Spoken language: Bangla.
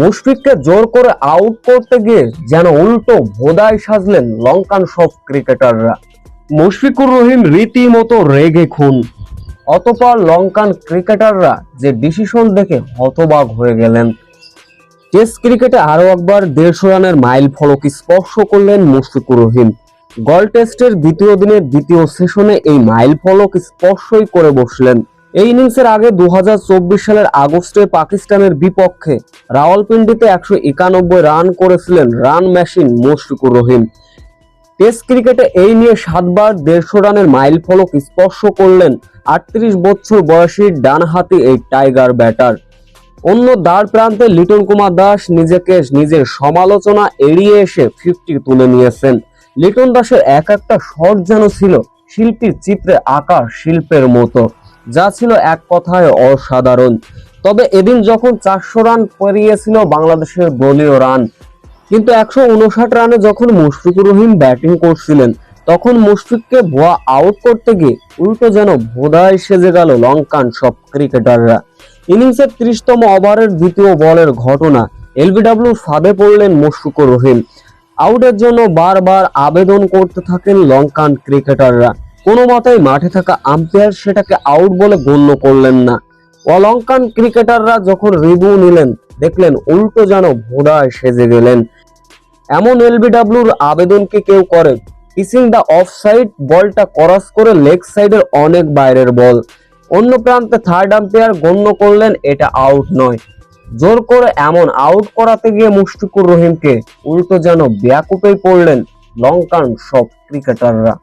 মুশফিককে জোর করে আউট করতে গিয়ে যেন উল্টো ভোদায় সাজলেন লঙ্কান সব ক্রিকেটাররা মুশফিকুর রহিম রীতিমতো রেগে খুন। অতপর লঙ্কান ক্রিকেটাররা যে ডিসিশন দেখে হতবাক হয়ে গেলেন। টেস্ট ক্রিকেটে আরও একবার দেড়শো রানের মাইল ফলক স্পর্শ করলেন মুশফিকুর রহিম। গল টেস্টের দ্বিতীয় দিনের দ্বিতীয় সেশনে এই মাইল ফলক স্পর্শই করে বসলেন। এই ইনিংসের আগে দু হাজার চব্বিশ সালের আগস্টে পাকিস্তানের বিপক্ষে রাওয়ালপিন্ডিতে একশো একানব্বই রান করেছিলেন run machine Mushfiqur Rahim. Test ক্রিকেটে এই নিয়ে সাতবার দেড়শো রানের মাইল ফলক স্পর্শ করলেন আটত্রিশ বছর বয়সী ডানহাতি এই টাইগার ব্যাটার। অন্য দ্বার প্রান্তে লিটন কুমার দাস নিজেকে নিজের সমালোচনা এড়িয়ে এসে ফিফটি তুলে নিয়েছেন। লিটন দাসের এক একটা শট যেন ছিল শিল্পীর চিত্রে আঁকা শিল্পের মতো। যা ছিল এক কথায় অসাধারণ। তবে এদিন যখন চারশো রান পেরিয়েছিল বাংলাদেশের দলীয় রান, কিন্তু একশো উনষাট রানে যখন মুশফিকুর রহিম ব্যাটিং করছিলেন, তখন মুশফিককে ভুয়া আউট করতে গিয়ে উল্টো যেন ভোদায় সেজে গেল লঙ্কান সব ক্রিকেটাররা। ইনিংসের ত্রিশতম ওভারের দ্বিতীয় বলের ঘটনা এলবিডব্লিউ ফাঁদে পড়লেন মুশফিকুর রহিম। আউটের জন্য বারবার আবেদন করতে থাকেন লঙ্কান ক্রিকেটাররা। কোনো মতেই মাঠে থাকা আম্পায়ার সেটাকে আউট বলে গণ্য করলেন না। অলঙ্কান ক্রিকেটাররা যখন রিভিউ নিলেন, দেখলেন উল্টো যেন ভোদায় সেজে গেলেন। এমন এলবিডব্লিউর আবেদনকে কেউ করে? পিসিং দা অফ সাইড বলটা ক্রস করে লেগ সাইডের অনেক বাইরের বল। অন্য প্রান্তে থার্ড আম্পায়ার গণ্য করলেন এটা আউট নয়। জোর করে এমন আউট করাতে গিয়ে মুশফিকুর রহিমকে উল্টো যেন ব্যাকুপেই পড়লেন লঙ্কান সব ক্রিকেটাররা।